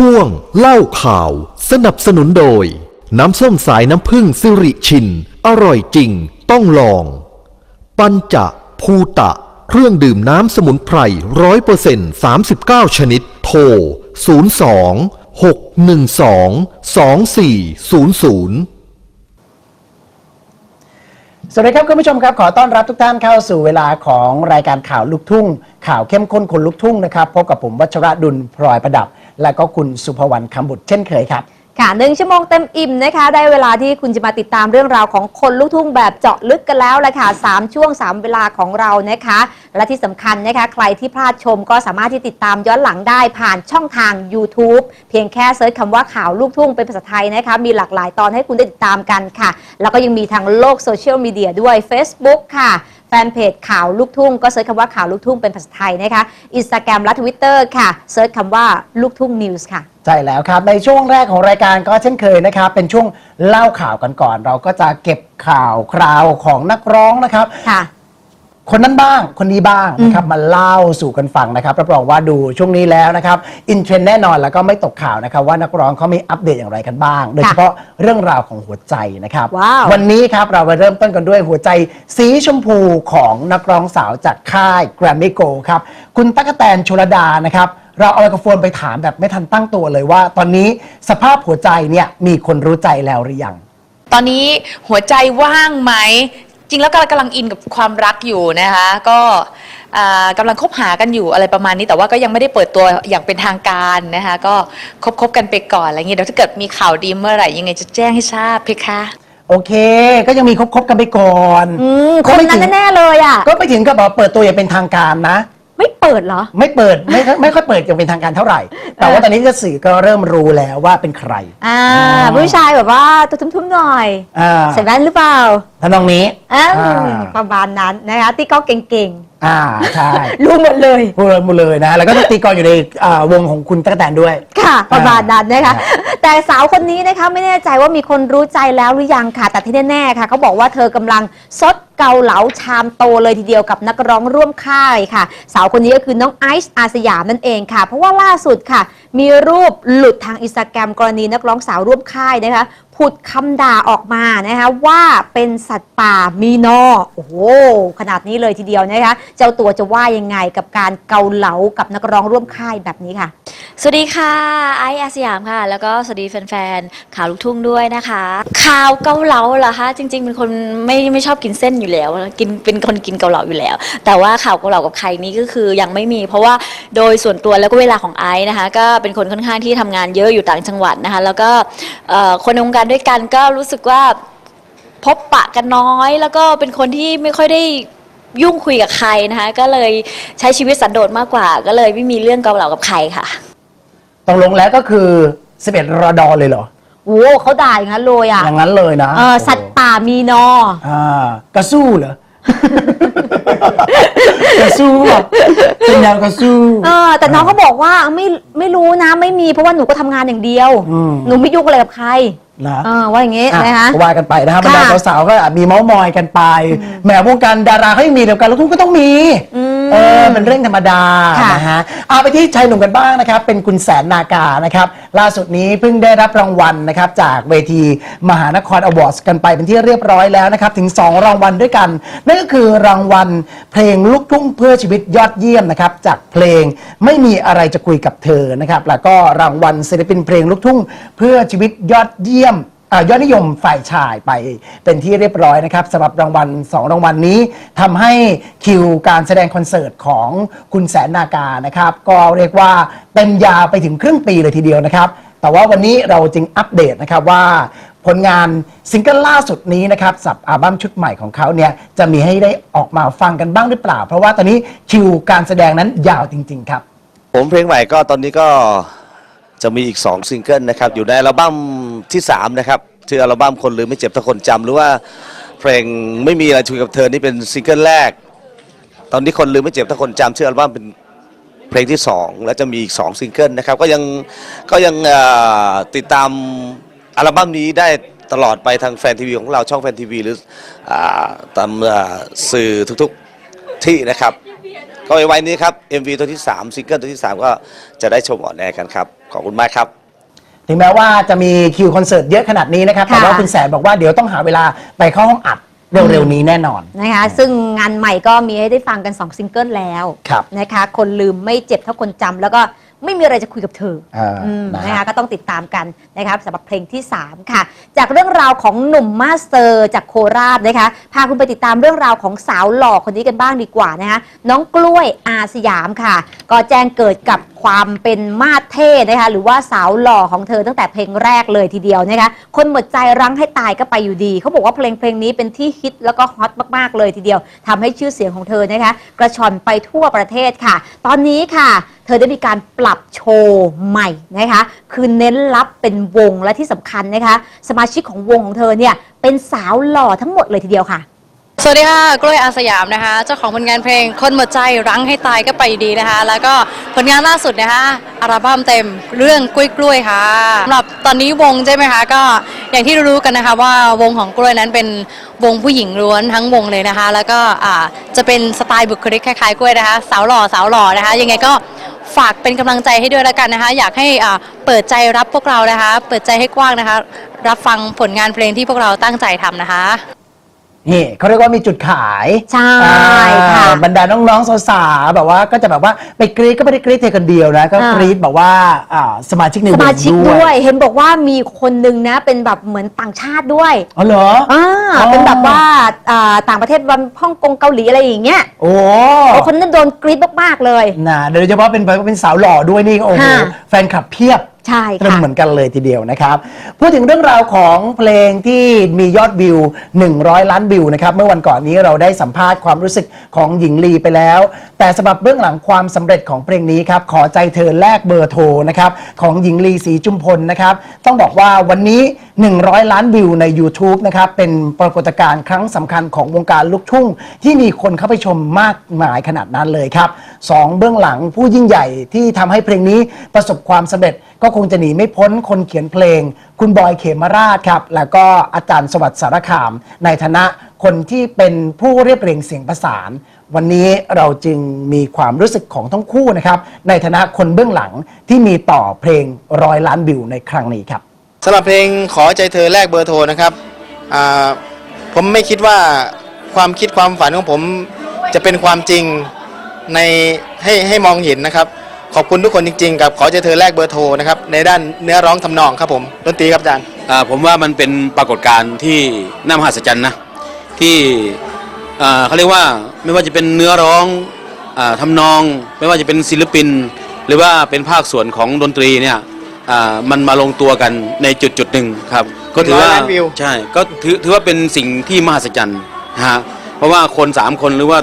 ข่วงเล่าข่าว สนับสนุนโดย น้ำส้มสายน้ำผึ้งสิริชิน อร่อยจริงต้องลอง ปัญจะภูตะ เครื่องดื่มน้ำสมุนไพรร้อยเปอร์เซ็นต์สามสิบเก้าชนิด โทร 02 612 2400 สวัสดีครับคุณผู้ชมครับ ขอต้อนรับทุกท่านเข้าสู่เวลาของรายการข่าวลูกทุ่ง ข่าวเข้มข้นคนลูกทุ่งนะครับพบกับผมวัชระดุลพลอยประดับ และก็คุณสุภวรรณคำบุตรเช่นเคยครับ ค่ะหนึ่งชั่วโมงเต็มอิ่มนะคะ ได้เวลาที่คุณจะมาติดตามเรื่องราวของคนลูกทุ่งแบบเจาะลึกกันแล้วแหละค่ะสามช่วง 3 เวลาของเรานะคะ และที่สำคัญนะคะ ใครที่พลาดชมก็สามารถที่ติดตามย้อนหลังได้ผ่านช่องทาง YouTube เพียงแค่เซิร์ชคำว่าข่าวลูกทุ่งเป็นภาษาไทยนะคะ มีหลากหลายตอนให้คุณได้ติดตามกันค่ะ แล้วก็ยังมีทางโลกโซเชียลมีเดียด้วย Facebook ค่ะ นเพจข่าวลูกทุ่ง ก็เซิร์ชคำว่าข่าวลูกทุ่งเป็นภาษาไทยนะคะอินสตาแกรมและทวิตเตอร์ค่ะเซิร์ชคำว่าลูกทุ่งนิวส์ค่ะ ใช่แล้วครับ ในช่วงแรกของรายการก็เช่นเคยนะครับ เป็นช่วงเล่าข่าวกันก่อน เราก็จะเก็บข่าวคราวของนักร้องนะครับ ค่ะ คนนั้นบ้างคนนี้บ้างนะครับมาเล่าสู่กันฟังนะครับรับรองว่าดูช่วงนี้แล้วนะครับอินเทรนด์แน่นอนแล้วก็ไม่ตกข่าวนะครับว่านักร้องเขามีอัปเดตอย่างไรกันบ้าง โดยเฉพาะเรื่องราวของหัวใจนะครับว้าว วันนี้ครับเราไปเริ่มต้นกันด้วยหัวใจสีชมพูของนักร้องสาวจากค่าย Grammy Go ครับคุณตั๊กแตนชลดานะครับเราเอาไมโครโฟนไปถามแบบไม่ทันตั้งตัวเลยว่า ตอนนี้สภาพหัวใจเนี่ยมีคนรู้ใจแล้วหรือยัง ตอนนี้หัวใจว่างไหม จริงแล้วกำลังกำลังอินกับความรักอยู่นะคะ ก็อ่ากำลังคบหากันอยู่อะไรประมาณนี้ แต่ว่าก็ยังไม่ได้เปิดตัวอย่างเป็นทางการนะคะ ก็คบคบกันไปก่อนอะไรเงี้ยเดี๋ยวถ้าเกิดมีข่าวดีเมื่อไหร่ยังไงจะแจ้งให้ทราบเพคะ โอเค ก็ยังมีคบๆกันไปก่อนอืมคก็นไม่นั้ถึนงแน่ๆเลยอะ ก็ไม่ถึงกับแบบเปิดตัวอย่างเป็นทางการนะ ไม่ เปิดเหรอ ไม่เปิดไม่ไม่ค่อยเปิดอย่างเป็นทางการเท่าไหร่ แต่ว่าตอนนี้ก็สื่อก็เริ่มรู้แล้วว่าเป็นใครอ่าอ๋อผู้ชายแบบว่าตัวทุ่มๆหน่อยอ่าใส่แว่นหรือเปล่าทำนองนี้อ่าอ่าประมาณนั้นนะคะที่ก็เก่งอ่าใช่ๆรู้หมดเลยพูดหมดเลยนะแล้วก็ตีกลองอยู่ในอ่าวงของคุณตั๊กแตนด้วย ค่ะ ประมาณนั้นนะคะอ่แต่สาวคนนี้นะคะไม่แน่ใจว่ามีคนรู้ใจแล้วหรือยังค่ะ แต่ที่แน่ๆค่ะเขาบอกว่าเธอกำลังซดเกาเหลาชามโตเลยทีเดียวกับนักร้องร่วมค่ายค่ะ สาวคนนี้ก็คือน้องไอซ์อาสยามนั่นเองค่ะ เพราะว่าล่าสุดค่ะ มีรูปหลุดทางอินสตาแกรมกรณีนักร้องสาวร่วมค่ายนะคะผุดคำด่าออกมานะคะว่าเป็นสัตว์ป่ามีนอโอ้โหขนาดนี้เลยทีเดียวนะคะเจ้าตัวจะว่ายังไงกับการเกาเหลากับนักร้องร่วมค่ายแบบนี้ค่ะ สวัสดีค่ะ ไอซ์อาสยามค่ะ แล้วก็สวัสดีแฟนๆข่าวลูกทุ่งด้วยนะคะข่าวเกาเหลาเหรอคะจริงๆเป็นคนไม่ไม่ชอบกินเส้นอยู่แล้วกินเป็นคนกินเกาเหลาอยู่แล้ว แต่ว่าข่าวเกาเหลากับใครนี้ก็คือยังไม่มี เพราะว่าโดยส่วนตัวแล้วก็เวลาของไอซ์นะคะ ก็เป็นคนค่อนข้างที่ทำงานเยอะอยู่ต่างจังหวัดนะคะ แล้วก็คนในวงการด้วยกันก็รู้สึกว่าพบปะกันน้อย แล้วก็เป็นคนที่ไม่ค่อยได้ยุ่งคุยกับใครนะคะ ก็เลยใช้ชีวิตสันโดษมากกว่า ก็เลยไม่มีเรื่องเกาเหลากับใครค่ะ ตกลงแล้วก็คือ 11รอดอเลยเหรอ โอ้เขาด่าอย่างนั้นเลยอะอย่างนั้นเลยนะเออสัตว์ป่ามีนอ อ่ากระสู้เหรอ กระสู้เหรอเป็นแนวกระสู้ เออแต่น้องก็บอกว่าไม่ไม่รู้นะไม่มีเพราะว่าหนูก็ทำงานอย่างเดียว อืม หนูไม่ยุ่งอะไรกับใครนะ เออว่าอย่างงี้อะนะคะ ก็ว่ากันไปนะครับบรรดาค่ะสาวๆก็อาจมีเมาส์มอยกันไปแหมวงการดาราเขายังมีเดียวกันลูกทุ่งก็ต้องมี อืมเออเป็นเรื่องธรรมดาค่ะนะฮะเอาไปที่ชายหนุ่มกันบ้างนะครับ เป็นคุณแสนนากานะครับ ล่าสุดนี้เพิ่งได้รับรางวัลนะครับ จากเวทีมหานครอวอร์ดกันไปเป็นที่เรียบร้อยแล้วนะครับ ถึง 2 รางวัลด้วยกัน นั่นก็คือรางวัลเพลงลูกทุ่งเพื่อชีวิตยอดเยี่ยมนะครับ จากเพลงไม่มีอะไรจะคุยกับเธอนะครับ แล้วก็รางวัลศิลปินเพลงลูกทุ่งเพื่อชีวิตยอดเยี่ยม อ่ายอดนิยมฝ่ายชายไปเป็นที่เรียบร้อยนะครับสำหรับรางวัล 2 รางวัลนี้ทำให้คิวการแสดงคอนเสิร์ตของคุณแสนนากานะครับ ก็เรียกว่าเต็มยาวไปถึงครึ่งปีเลยทีเดียวนะครับ แต่ว่าวันนี้เราจึงอัปเดตนะครับว่าผลงานซิงเกิลล่าสุดนี้นะครับสับอัลบั้มชุดใหม่ของเขาเนี่ยจะมีให้ได้ออกมาฟังกันบ้างหรือเปล่า เพราะว่าตอนนี้คิวการแสดงนั้นยาวจริง ๆ ครับ ผมเพลงใหม่ก็ตอนนี้ก็ จะมีอีก 2 ซิงเกิลนะครับ อยู่ในอัลบั้มที่ 3 นะครับชื่ออัลบั้มคนลืมไม่เจ็บถ้าคนจำหรือว่าเพลงไม่มีอะไรคุยกับเธอนี่เป็นซิงเกิลแรก ตอนนี้คนลืมไม่เจ็บถ้าคนจำชื่ออัลบั้มเป็นเพลงที่ 2 แล้วจะมีอีก 2 ซิงเกิลนะครับ ก็ยังก็ยังติดตามอัลบั้มนี้ได้ตลอดไปทางแฟนทีวีของเราช่องแฟนทีวีหรืออตามเอ่อสื่อทุกๆที่นะครับ ก็ไว้นี้ครับ MV ตัวที่ 3 ซิงเกิลตัวที่ 3 ก็จะได้ชมออนแอร์กันครับ ขอบคุณมากครับ ถึงแม้ว่าจะมีคิวคอนเสิร์ตเยอะขนาดนี้นะครับ แต่ค่ะว่าคุณแสนบอกว่าเดี๋ยวต้องหาเวลาไปเข้าห้องอัดเร็วๆนี้แน่นอนนะคะ ซึ่งงานใหม่ก็มีให้ได้ฟังกัน 2 ซิงเกิลแล้วครับนะคะ คนลืมไม่เจ็บเท่าคนจำแล้วก็ ไม่มีอะไรจะคุยกับเธออ่าอืมนะฮะนะคะก็ต้องติดตามกันนะครับสำหรับเพลงที่ 3 ค่ะ จากเรื่องราวของหนุ่มมาสเตอร์จากโคราชนะคะ พาคุณไปติดตามเรื่องราวของสาวหล่อคนนี้กันบ้างดีกว่านะคะน้องกล้วยอาสยามค่ะ ก็แจ้งเกิดกับความเป็นมาสเท่นะคะหรือว่าสาวหล่อของเธอตั้งแต่เพลงแรกเลยทีเดียวนะคะ คนหมดใจรั้งให้ตายก็ไปอยู่ดี เขาบอกว่าเพลงเพลงนี้เป็นที่ฮิตแล้วก็ฮอตมากๆเลยทีเดียวทำให้ชื่อเสียงของเธอนะคะ กระชอนไปทั่วประเทศค่ะ ตอนนี้ค่ะ เธอได้มีการปรับโชว์ใหม่นะคะ คือเน้นรับเป็นวงและที่สำคัญนะคะ สมาชิกของวงของเธอเนี่ย เป็นสาวหล่อทั้งหมดเลยทีเดียวค่ะ สวัสดีค่ะกล้วยอาสยามนะคะ เจ้าของผลงานเพลงคนหมดใจรั้งให้ตายก็ไปดีนะคะ แล้วก็ผลงานล่าสุดนะคะอัลบั้มเต็มเรื่องกล้วยกล้วยค่ะสำหรับตอนนี้วงใช่ไหมคะก็อย่างที่รู้ๆกันนะคะว่าวงของกล้วยนั้นเป็นวงผู้หญิงล้วนทั้งวงเลยนะคะ แล้วก็อ่าจะเป็นสไตล์บุคลิกคล้ายๆกล้วยนะคะ สาวหล่อสาวหล่อนะคะ ยังไงก็ ฝากเป็นกำลังใจให้ด้วยแล้วกันนะคะ อยากให้อ่าเปิดใจรับพวกเรานะคะ เปิดใจให้กว้างนะคะ รับฟังผลงานเพลงที่พวกเราตั้งใจทำนะคะ นี่เขาเรียกว่ามีจุดขายใช่อ่าค่ะบรรดาน้องๆสาวๆแบบว่าก็จะแบบว่าไปกรี๊ดก็ไม่ได้กรี๊ดเธอคนเดียวนะ ก็อ่ากรี๊ดแบบว่าอ่าสมาชิกในวสงมาชิกด้ด้ววย ย เห็นบอกว่ามีคนนึงนะเป็นแบบเหมือนต่างชาติด้วยอ๋อเหรอ อ่าอ๋อ เป็นแบบว่าอ่าต่างประเทศวันฮ่องกงเกาหลีอะไรอย่างเงี้ยโอ้โอ้คนนั้นโดนกรี๊ดมากๆเลย นะโดยเฉพาะเป็นเป็นสาวหล่อด้วยนี่โอ้โหค่ะ แฟนคลับเพียบ ใช่ตรงค่ะ เหมือนกันเลยทีเดียวนะครับ พูดถึงเรื่องราวของเพลงที่มียอดวิว 100 ล้านวิวนะครับ เมื่อวันก่อนนี้เราได้สัมภาษณ์ความรู้สึกของหญิงลีไปแล้ว แต่สำหรับเบื้องหลังความสำเร็จของเพลงนี้ครับ ขอใจเธอแลกเบอร์โทรนะครับของหญิงลีศรีจุมพลนะครับ ต้องบอกว่าวันนี้ 100 ล้านวิวใน YouTube นะครับเป็นปรากฏการณ์ครั้งสำคัญของวงการลูกทุ่ง ที่มีคนเข้าไปชมมากมายขนาดนั้นเลยครับสองเบื้องหลังผู้ยิ่งใหญ่ที่ทำให้เพลงนี้ประสบความสำเร็จก็คงจะหนีไม่พ้นคนเขียนเพลง คุณบอยเขมราชครับ แล้วก็อาจารย์สวัสดิ์สารคาม ในฐานะคนที่เป็นผู้เรียบเรียงเสียงประสาน วันนี้เราจึงมีความรู้สึกของทั้งคู่นะครับ ในฐานะคนเบื้องหลังที่มีต่อเพลงร้อยล้านวิวในครั้งนี้ครับ สำหรับเพลงขอใจเธอแลกเบอร์โทรนะครับผมไม่คิดว่าความคิดความฝันของผมจะเป็นความจริงในให้ให้มองเห็นนะครับ ขอบคุณทุกคนจริง ๆ กับขอใจเธอแลกเบอร์โทรนะครับในด้านเนื้อร้องทำนองครับผมดนตรีครับอาจารย์ผมว่ามันเป็นปรากฏการณ์ที่น่ามหัศจรรย์นะที่เขาเรียกว่าไม่ว่าจะเป็นเนื้อร้องอาทำนอง ไม่ว่าจะเป็นศิลปิน หรือว่าเป็นภาคส่วนของดนตรีเนี่ย อ่ามันมาลงตัวกันในจุดจุดๆหนึ่งครับ ก็ถือว่าร้อยล้านวิว ใช่ก็ถือถือว่าเป็นสิ่งที่มหัศจรรย์นะฮะเพราะว่าคนสามคนหรือว่า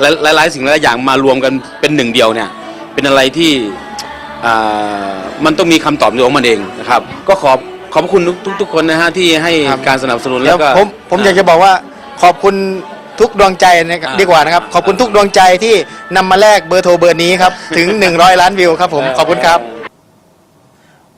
หลายหลายๆสิ่งหลายๆอย่างมารวมกันเป็นหนึ่งเดียวเนี่ย เป็นอะไรที่อ่ามันต้องมีคำตอบในตัวของมันเองนะครับ ก็ขอบขอบพระคุณทุกทุกทุกคนนะฮะที่ให้ครับ การสนับสนุนแล้แล้ววก็ ผมผมอยากจะบอกว่าขอบคุณทุกดวงใจนะครับอ่าดีกว่านะครับ ขอบคุณทุกดวงใจที่นำมาแลกเบอร์โทรเบอร์นี้ครับ ถึง 100 ล้านวิวครับผม ขอบคุณครับ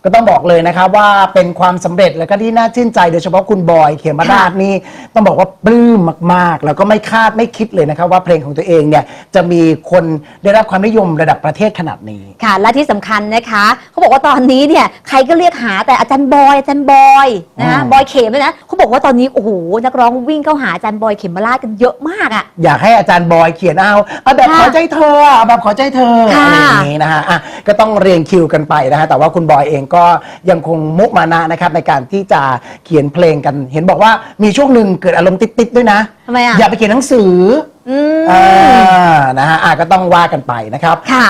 ก็ต้องบอกเลยนะครับว่าเป็นความสำเร็จแล้วก็ที่น่าชื่นใจโดยเฉพาะคุณบอยเขมราชนี่ต้องบอกว่าปลื้มมากๆ แล้วก็ไม่คาดไม่คิดเลยนะครับว่าเพลงของตัวเองเนี่ยจะมีคนได้รับความนิยมระดับประเทศขนาดนี้ ค่ะ และที่สำคัญนะคะเขาบอกว่าตอนนี้เนี่ยใครก็เรียกหาแต่อาจารย์บอยอาจารย์บอยนะอืม บอยเขมเลยนะเขาบอกว่าตอนนี้โอ้โหนักร้องวิ่งเข้าหาอาจารย์บอยเขมราชกันเยอะมากอะ อยากให้อาจารย์บอยเขียนเอาเอาแบบค่ะขอใจเธอเอาแบบขอใจเธอค่ะ อะไรอย่างนี้นะฮะอะก็ต้องเรียงคิวกันไปนะฮะแต่ว่าคุณบอยเองก็ยังคงมุมานะนะครับในการที่จะเขียนเพลงกัน เห็นบอกว่ามีช่วงหนึ่งเกิดอารมณ์ติดๆด้วยนะ ทำไมอะ อย่าไปเขียนหนังสืออืมอ่านะฮะอะก็ต้องว่ากันไปนะครับ ค่ะ